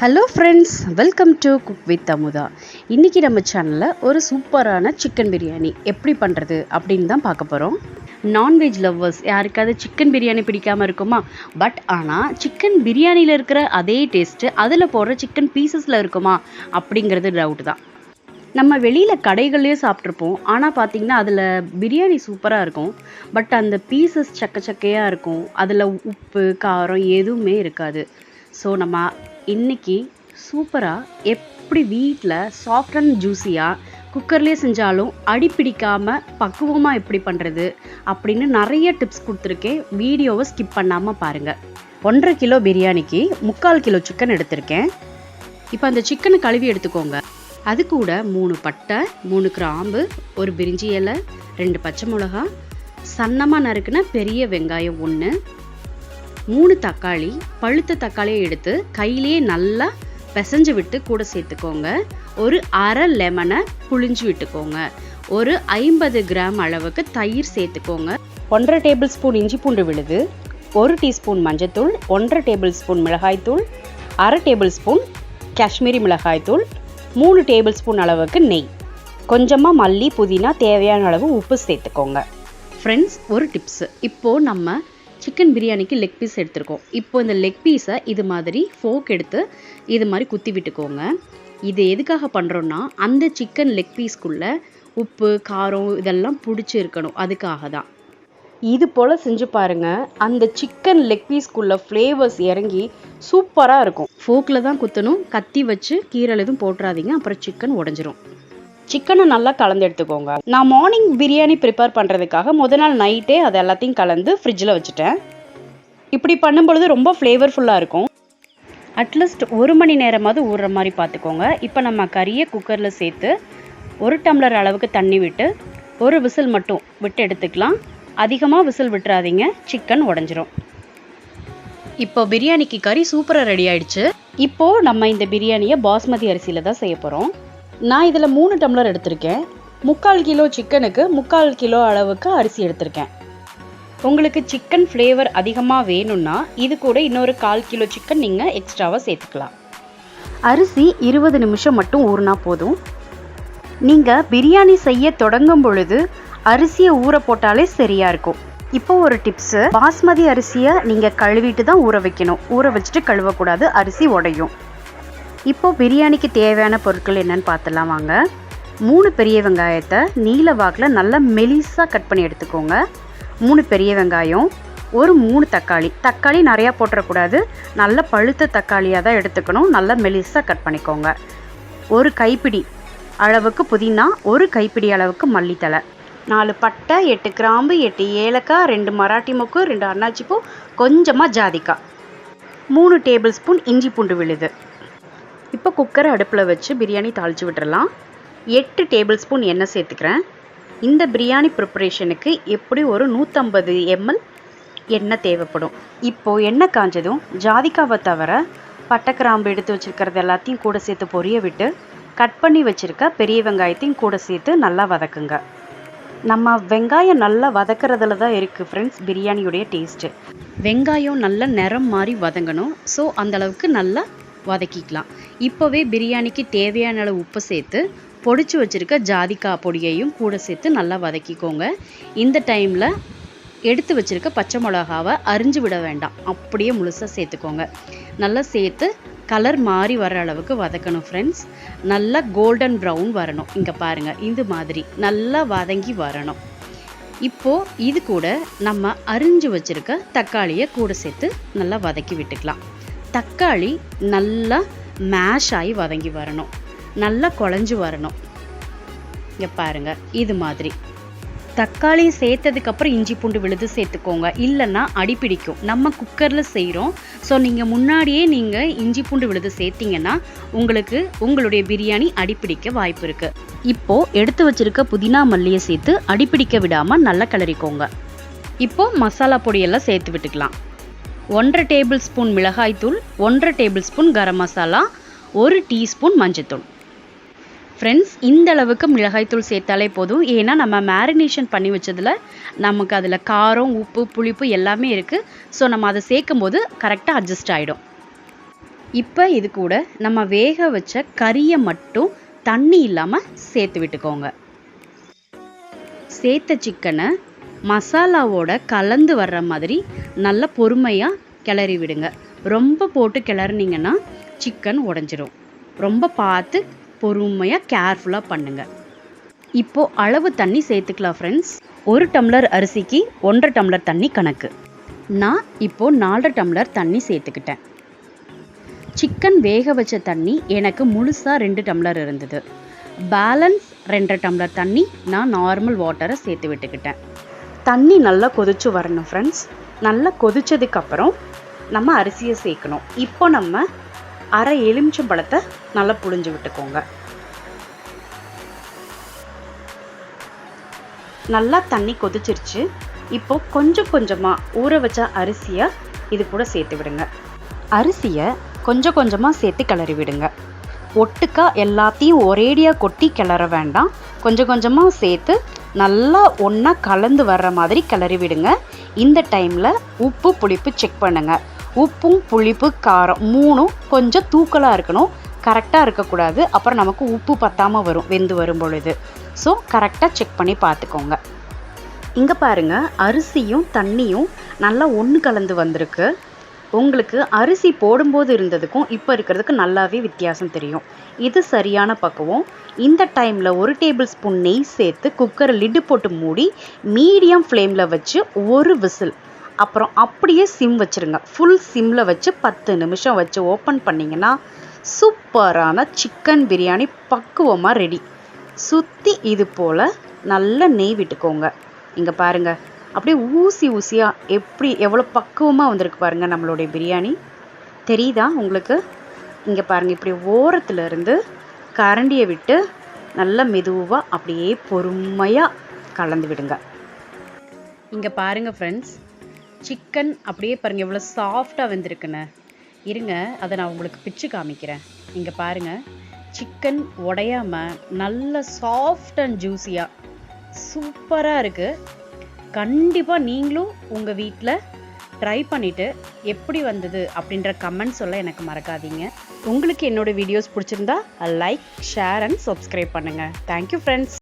Hello friends welcome to cook with Amudha இன்றைக்கி நம்ம சேனலில் ஒரு சூப்பரான சிக்கன் பிரியாணி எப்படி பண்ணுறது அப்படின்னு தான் பார்க்க போகிறோம் நான்வெஜ் லவ்வர்ஸ் யாருக்காவது சிக்கன் பிரியாணி பிடிக்காமல் இருக்குமா? பட் ஆனால் சிக்கன் பிரியாணியில் இருக்கிற அதே டேஸ்ட்டு அதில் போடுற சிக்கன் பீசஸில் இருக்குமா? அப்படிங்கிறது டவுட் தான். நம்ம வெளியில் கடைகள்லேயே சாப்பிட்ருப்போம் ஆனால் பார்த்திங்கன்னா அதில் பிரியாணி சூப்பராக இருக்கும். பட் அந்த பீசஸ் சக்க சக்கையாக இருக்கும். அதில் உப்பு காரம் எதுவுமே இருக்காது. ஸோ நம்ம இன்னைக்கு சூப்பராக எப்படி வீட்டில் சாஃப்ட் அண்ட் ஜூஸியாக குக்கர்லேயே செஞ்சாலும் அடி பிடிக்காமல் பக்குவமாக எப்படி பண்ணுறது அப்படின்னு நிறைய டிப்ஸ் கொடுத்துருக்கேன். வீடியோவை ஸ்கிப் பண்ணாமல் பாருங்கள் ஒன்றரை கிலோ பிரியாணிக்கு முக்கால் கிலோ சிக்கன் எடுத்திருக்கேன். இப்போ அந்த சிக்கனை கழுவி எடுத்துக்கோங்க. அது கூட மூணு பட்டை மூணு கிராம்பு ஒரு பிரிஞ்சி இலை ரெண்டு பச்சை மிளகா சன்னமாக நறுக்குன பெரிய வெங்காயம் ஒன்று மூணு தக்காளி பழுத்த தக்காளியை எடுத்து கையிலேயே நல்லா பிசைஞ்சு விட்டு கூட சேர்த்துக்கோங்க. ஒரு அரை லெமனை புழிஞ்சு விட்டுக்கோங்க. ஒரு ஐம்பது கிராம் அளவுக்கு தயிர் சேர்த்துக்கோங்க. ஒன்றரை டேபிள் ஸ்பூன் இஞ்சி பூண்டு விழுது ஒரு டீஸ்பூன் மஞ்சத்தூள் ஒன்றரை டேபிள் ஸ்பூன் மிளகாய்த்தூள் அரை டேபிள் ஸ்பூன் காஷ்மீரி மிளகாய்த்தூள் மூணு டேபிள் ஸ்பூன் அளவுக்கு நெய். கொஞ்சமாக மல்லி புதினா தேவையான அளவு உப்பு சேர்த்துக்கோங்க. ஃப்ரெண்ட்ஸ் ஒரு டிப்ஸு இப்போது நம்ம சிக்கன் பிரியாணிக்கு லெக் பீஸ் எடுத்திருக்கோம். இப்போ இந்த லெக் பீஸை இது மாதிரி ஃபோக் எடுத்து இது மாதிரி குத்தி விட்டுக்கோங்க. இது எதுக்காக பண்ணுறோன்னா அந்த சிக்கன் லெக் பீஸ்க்குள்ளே உப்பு காரம் இதெல்லாம் பிடிச்சி இருக்கணும். அதுக்காக தான். இது போல் செஞ்சு பாருங்கள் அந்த சிக்கன் லெக் பீஸ்க்குள்ளே ஃப்ளேவர்ஸ் இறங்கி சூப்பராக இருக்கும். ஃபோக்கில் தான் குத்தணும். கத்தி வச்சு கீரல் எதுவும் போட்டுறாதீங்க. அப்புறம் சிக்கன் உடஞ்சிரும். சிக்கனை நல்லா கலந்து எடுத்துக்கோங்க. நான் மார்னிங் பிரியாணி ப்ரிப்பேர் பண்ணுறதுக்காக முத நாள் நைட்டே அது எல்லாத்தையும் கலந்து ஃப்ரிட்ஜில் வச்சுட்டேன். இப்படி பண்ணும்பொழுது ரொம்ப ஃப்ளேவர்ஃபுல்லாக இருக்கும். அட்லீஸ்ட் ஒரு மணி நேரமாவது ஊறுற மாதிரி பார்த்துக்கோங்க. இப்போ நம்ம கறியை குக்கரில் சேர்த்து ஒரு டம்ளர் அளவுக்கு தண்ணி விட்டு ஒரு விசில் மட்டும் விட்டு எடுத்துக்கலாம். அதிகமாக விசில் விட்டுறாதீங்க. சிக்கன் உடஞ்சிரும். இப்போ பிரியாணிக்கு கறி சூப்பராக ரெடி ஆயிடுச்சு. இப்போது நம்ம இந்த பிரியாணியை பாஸ்மதி அரிசியில் தான் செய்ய போகிறோம் நான் இதில் மூணு டம்ளர் எடுத்திருக்கேன். முக்கால் கிலோ சிக்கனுக்கு முக்கால் கிலோ அளவுக்கு அரிசி எடுத்திருக்கேன். உங்களுக்கு சிக்கன் ஃப்ளேவர் அதிகமாக வேணும்னா இது கூட இன்னொரு கால் கிலோ சிக்கன் நீங்கள் எக்ஸ்ட்ராவாக சேர்த்துக்கலாம். அரிசி இருபது நிமிஷம் மட்டும் ஊறினா போதும். நீங்கள் பிரியாணி செய்ய தொடங்கும் பொழுது அரிசியை ஊற போட்டாலே சரியாக இருக்கும். இப்போ ஒரு டிப்ஸு பாஸ்மதி அரிசியை நீங்கள் கழுவிட்டு தான் ஊற வைக்கணும். ஊற வச்சுட்டு கழுவக்கூடாது. அரிசி உடையும். இப்போ பிரியாணிக்கு தேவையான பொருட்கள் என்னென்னு பார்த்துலாம் வாங்க. மூணு பெரிய வெங்காயத்தை நீல வாக்கில் நல்லா மெலிசாக கட் பண்ணி எடுத்துக்கோங்க. மூணு பெரிய வெங்காயம் ஒரு மூணு தக்காளி. தக்காளி நிறையா போட்டுறக்கூடாது. நல்ல பழுத்த தக்காளியாக தான் எடுத்துக்கணும். நல்லா மெலிசாக கட் பண்ணிக்கோங்க. ஒரு கைப்பிடி அளவுக்கு புதினா ஒரு கைப்பிடி அளவுக்கு மல்லித்தலை நாலு பட்டை எட்டு கிராம்பு எட்டு ஏலக்காய் ரெண்டு மராட்டி மொக்கு ரெண்டு அன்னாச்சிப்பூ கொஞ்சமாக ஜாதிக்காய். மூணு டேபிள் ஸ்பூன் இஞ்சி பூண்டு விழுது. இப்போ குக்கரை அடுப்பில் வச்சு பிரியாணி தாளித்து விட்டுறலாம். எட்டு டேபிள் ஸ்பூன் எண்ணெய் சேர்த்துக்கிறேன். இந்த பிரியாணி ப்ரிப்பரேஷனுக்கு எப்படி ஒரு நூற்றம்பது எம்எல் எண்ணெய் தேவைப்படும். இப்போது எண்ணெய் காஞ்சதும் ஜாதிக்காவை தவிர பட்டை கிராம்பு எடுத்து வச்சுருக்கிறது எல்லாத்தையும் கூட சேர்த்து பொரிய விட்டு கட் பண்ணி வச்சுருக்க பெரிய வெங்காயத்தையும் கூட சேர்த்து நல்லா வதக்குங்க. நம்ம வெங்காயம் நல்லா வதக்கிறதுல தான் இருக்குது ஃப்ரெண்ட்ஸ் பிரியாணியுடைய டேஸ்ட்டு வெங்காயம் நல்ல நிறம் மாதிரி வதங்கணும். ஸோ அந்தளவுக்கு நல்லா வதக்கிக்கலாம். இப்போவே பிரியாணிக்கு தேவையான அளவு உப்பு சேர்த்து பொடிச்சு வச்சுருக்க ஜாதிக்காய் பொடியையும் கூட சேர்த்து நல்லா வதக்கிக்கோங்க. இந்த டைமில் எடுத்து வச்சுருக்க பச்சை மிளகாவை அரிஞ்சு விட வேண்டாம். அப்படியே முழுசாக சேர்த்துக்கோங்க. நல்லா சேர்த்து கலர் மாறி வர அளவுக்கு வதக்கணும் ஃப்ரெண்ட்ஸ் நல்லா கோல்டன் ப்ரௌன் வரணும். இங்கே பாருங்கள் இது மாதிரி நல்லா வதங்கி வரணும். இப்போது இது கூட நம்ம அரிஞ்சு வச்சுருக்க தக்காளியை கூட சேர்த்து நல்லா வதக்கி விட்டுக்கலாம். தக்காளி நல்லா மேஷ் ஆகி வதங்கி வரணும். நல்லா குழஞ்சி வரணும். இங்கே பாருங்கள் இது மாதிரி. தக்காளி சேர்த்ததுக்கப்புறம் இஞ்சி பூண்டு விழுது சேர்த்துக்கோங்க. இல்லைன்னா அடிப்பிடிக்கும் நம்ம குக்கரில் செய்கிறோம் ஸோ நீங்கள் முன்னாடியே நீங்கள் இஞ்சி பூண்டு விழுது சேர்த்திங்கன்னா உங்களுக்கு உங்களுடைய பிரியாணி அடிப்பிடிக்க வாய்ப்பு இருக்குது இப்போது எடுத்து வச்சுருக்க புதினா மல்லியை சேர்த்து அடிப்பிடிக்க விடாமல் நல்லா கிளறிக்கோங்க. இப்போது மசாலா பொடியெல்லாம் சேர்த்து விட்டுக்கலாம். ஒன்றரை டேபிள் ஸ்பூன் மிளகாய்த்தூள் ஒன்றரை டேபிள் ஸ்பூன் கரம் மசாலா ஒரு டீஸ்பூன் மஞ்சத்தூள் ஃப்ரெண்ட்ஸ் இந்த அளவுக்கு மிளகாய்த்தூள் சேர்த்தாலே போதும். ஏன்னா நம்ம மேரினேஷன் பண்ணி வச்சதில் நமக்கு அதில் காரம் உப்பு புளிப்பு எல்லாமே இருக்குது ஸோ நம்ம அதை சேர்க்கும் போது கரெக்டாக அட்ஜஸ்ட் ஆகிடும் இப்போ இது கூட நம்ம வேக வச்ச கறியை மட்டும் தண்ணி இல்லாமல் சேர்த்து விட்டுக்கோங்க. சேர்த்த சிக்கனை மசாலாவோட கலந்து வர்ற மாதிரி நல்லா பொறுமையாக கிளறி விடுங்க. ரொம்ப போட்டு கிளறினீங்கன்னா சிக்கன் உடஞ்சிரும். ரொம்ப பார்த்து பொறுமையாக கேர்ஃபுல்லாக பண்ணுங்கள் இப்போது அளவு தண்ணி சேர்த்துக்கலாம் ஃப்ரெண்ட்ஸ் ஒரு டம்ளர் அரிசிக்கு ஒன்றரை டம்ளர் தண்ணி கணக்கு. நான் இப்போது நாலரை டம்ளர் தண்ணி சேர்த்துக்கிட்டேன். சிக்கன் வேக வச்ச தண்ணி எனக்கு முழுசாக ரெண்டு டம்ளர் இருந்தது. பேலன்ஸ் ரெண்டரை டம்ளர் தண்ணி நான் நார்மல் வாட்டரை சேர்த்து விட்டுக்கிட்டேன். தண்ணி நல்லா கொதிச்சு வரணும் ஃப்ரெண்ட்ஸ் நல்லா கொதிச்சதுக்கப்புறம் நம்ம அரிசியை சேர்க்கணும். இப்போ நம்ம அரை எலுமிச்சம் பழத்தை நல்லா புழிஞ்சு விட்டுக்கோங்க. நல்லா தண்ணி கொதிச்சிருச்சு. இப்போ கொஞ்சம் கொஞ்சமாக ஊற வச்ச அரிசியை இது கூட சேர்த்து விடுங்க. அரிசியை கொஞ்சம் கொஞ்சமாக சேர்த்து கிளறி விடுங்க. ஒட்டுக்கா எல்லாத்தையும் ஒரேடியாக கொட்டி கிளற வேண்டாம். கொஞ்சம் கொஞ்சமாக சேர்த்து நல்லா ஒன்றா கலந்து வர்ற மாதிரி கிளறி விடுங்க. இந்த டைமில் உப்பு புளிப்பு செக் பண்ணுங்கள் உப்பும் புளிப்பு காரம் மூணும் கொஞ்சம் தூக்கலாக இருக்கணும். கரெக்டாக இருக்கக்கூடாது. அப்புறம் நமக்கு உப்பு பத்தாமல் வரும் வெந்து வரும் பொழுது. ஸோ கரெக்டாக செக் பண்ணி பார்த்துக்கோங்க. இங்கே பாருங்க அரிசியும் தண்ணியும் நல்லா ஒன்று கலந்து வந்திருக்கு. உங்களுக்கு அரிசி போடும்போது இருந்ததுக்கும் இப்போ இருக்கிறதுக்கு நல்லாவே வித்தியாசம் தெரியும். இது சரியான பக்குவம். இந்த டைமில் ஒரு டேபிள் ஸ்பூன் நெய் சேர்த்து குக்கரை லிட்டு போட்டு மூடி மீடியம் ஃப்ளேமில் வச்சு ஒரு விசில். அப்புறம் அப்படியே சிம் வச்சுருங்க. ஃபுல் சிம்மில் வச்சு பத்து நிமிஷம் வச்சு ஓப்பன் பண்ணிங்கன்னா சூப்பரான சிக்கன் பிரியாணி பக்குவமாக ரெடி சுற்றி இது போல் நல்லா நெய் விட்டுக்கோங்க. இங்கே பாருங்கள் அப்படியே ஊசி ஊசியாக எப்படி எவ்வளோ பக்குவமாக வந்திருக்கு பாருங்கள் நம்மளுடைய பிரியாணி. தெரியுதா உங்களுக்கு? இங்கே பாருங்கள் இப்படி ஓரத்தில் இருந்து கரண்டியை விட்டு நல்லா மெதுவாக அப்படியே பொறுமையாக கலந்து விடுங்க. இங்கே பாருங்கள் ஃப்ரெண்ட்ஸ் சிக்கன் அப்படியே பாருங்கள் எவ்வளோ சாஃப்டாக வெந்திருக்குன்னு. இருங்க அதை நான் உங்களுக்கு பிச்சு காமிக்கிறேன். இங்கே பாருங்கள் சிக்கன் உடையாமல் நல்ல சாஃப்ட் அண்ட் ஜூஸியாக சூப்பராக இருக்குது கண்டிப்பாக நீங்களும் உங்கள் வீட்டில் ட்ரை பண்ணிவிட்டு எப்படி வந்தது அப்படின்ற கமெண்ட் சொல்ல எனக்கு மறக்காதீங்க. உங்களுக்கு என்னோட வீடியோஸ் பிடிச்சிருந்தா லைக் ஷேர் அண்ட் சப்ஸ்கிரைப் பண்ணுங்கள் தேங்க்யூ ஃப்ரெண்ட்ஸ்